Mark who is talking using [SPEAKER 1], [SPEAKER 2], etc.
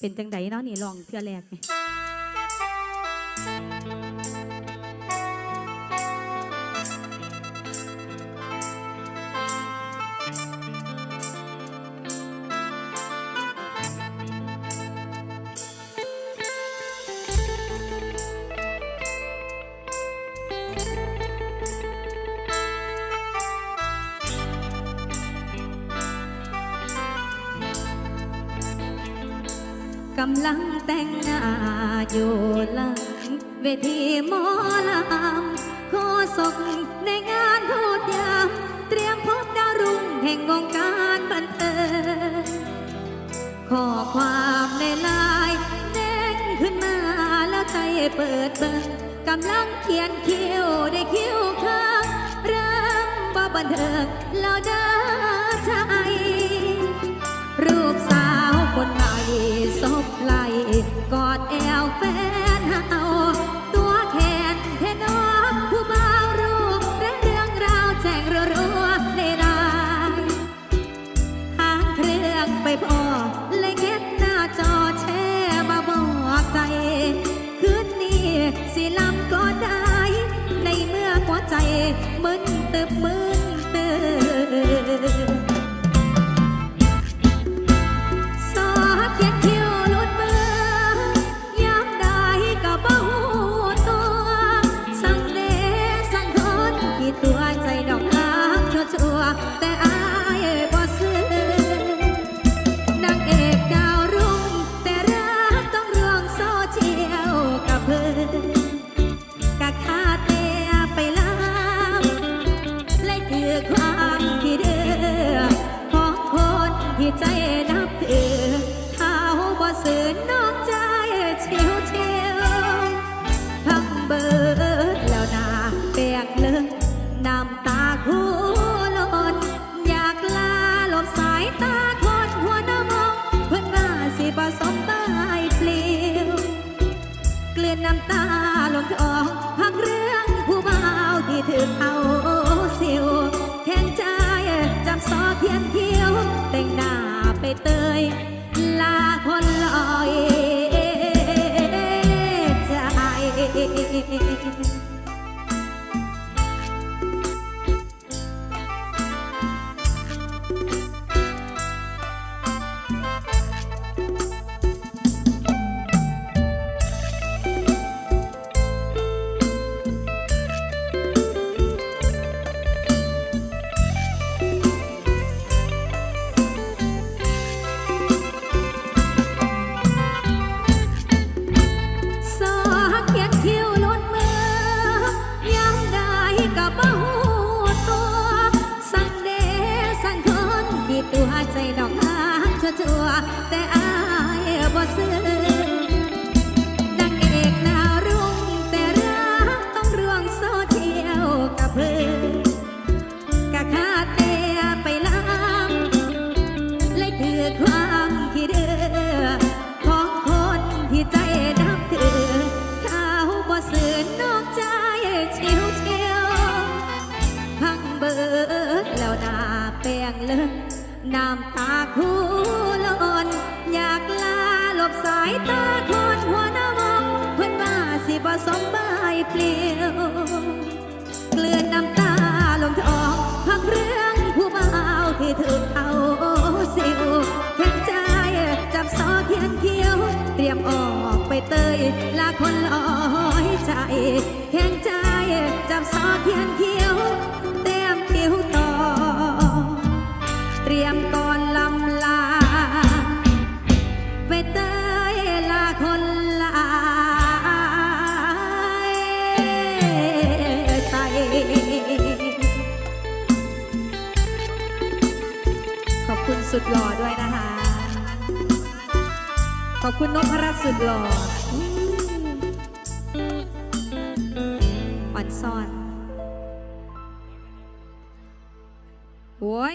[SPEAKER 1] เป็นจังไดเนาะนี่ลองเทื่อแรกนี่ กำลังแต่งหน้าอยู่หลังเวทีหมอลำโคศกในงานพูดยามเตรียมพบดาวรุ่งแห่งวงการบันเทิงข้อความในไลน์เด้งขึ้นมาแล้วใจเปิดเบิ่งกำลังเขียนคิ้วได้คิ้วข้า มึนตึบมึนตึบสาเขียนคิ้วหลุดมือยามใดก็บ่ฮู้ตัว สั่งเดสั่งทนกี่ตัวใจดอกฮักชั่วแต่ามที่เดือของคนที่ใจนับถือเขาบ่สื่อนอกใจเชียวเชียวทั้งเบิดแล้วนาแปลกเลยน้ำตาคู่ล้นอยากลาลบสายตาคนหัวหน้ามองเพื่อนว่าสิผสมตายเปลี่ยวเกลือนน้ำตาลงคอพักเรื่อง สางชั่วแต่อายบ่ซื้อนางเอกดารุ่งแต่รักต้องร่วงโซเชียลกับเพื่อนกะคาเตะไปล้ำและคือความที่เดือของคนที่ใจนับถือเขาบ่สื่อนอกใจเชียวเชียวพังเบิดแล้วหน้าแป้งเลยน้ำตาคู่ล้น อยากลาหลบสายตาคนหัวหน้ามองเพื่อนว่าสิผสมใบเปลี่ยวเกลือนน้ำตาลงทองพักเรื่องผู้เบาวที่ถูกเอาสิวแข็งใจจับซอเขียนเขียว เตรียมออกไปเตยลาคนลอยใจแข็งใจจับซอเขียนเขียว สุดหล่อด้วยนะคะ ขอบคุณนพรัตน์สุดหล่ออืมอ่อนซ่อนโอ้ย